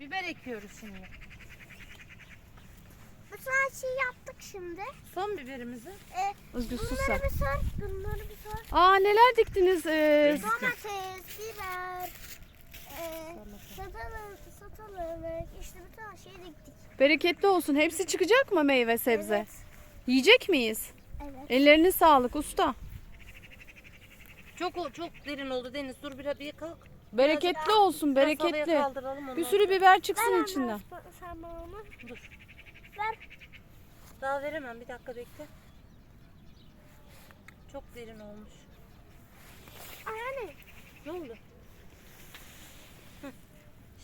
Biber ekiyoruz şimdi. Bütün şeyi yaptık şimdi. Son biberimizi. Ee, Özgür sus bunları sen. bir sor. Bunları bir sor. Aa neler diktiniz? Ee, Domates, biber, e, satalım, satalım. İşte bütün şeyi diktik. bereketli olsun. Hepsi çıkacak mı meyve sebze? Evet. Yiyecek miyiz? Evet. Ellerine sağlık usta. Çok çok derin oldu Deniz. Dur bir bir kalk. Bereketli olsun, bereketli. Bir sürü biber çıksın içinden. Sen bana onu. Dur. Ver. Daha veremem. Bir dakika bekle. Çok derin olmuş. Anne Ne oldu? Hı.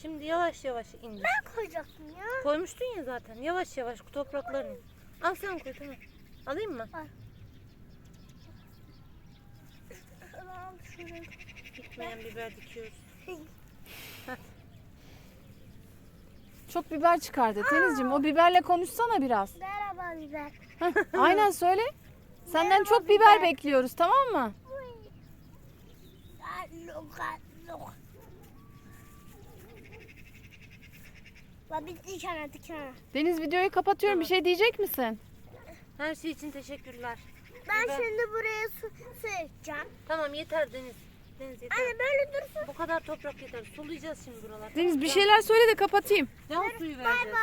Şimdi yavaş yavaş indir. ben koyacaktım ya. Koymuştun ya zaten. Yavaş yavaş topraklarını. Al sen koy tamam. Alayım mı? Al şurayı. Gitmeyen biber dikiyoruz. Çok biber çıkardı. Denizciğim o biberle konuşsana biraz. Merhaba biber. Aynen söyle. Senden çok biber bekliyoruz tamam mı? La bitti kenara kenara. Deniz videoyu kapatıyorum. Bir şey diyecek misin? Her şey için teşekkürler. Ben Biber. şimdi buraya su, su ekeceğim. Tamam yeter Deniz. Deniz yeter. Anne böyle dursun. Bu kadar toprak yeter. Sulayacağız şimdi buralar. Deniz bir şeyler söyle de kapatayım. Ne o suyu Bay vereceğiz? bay.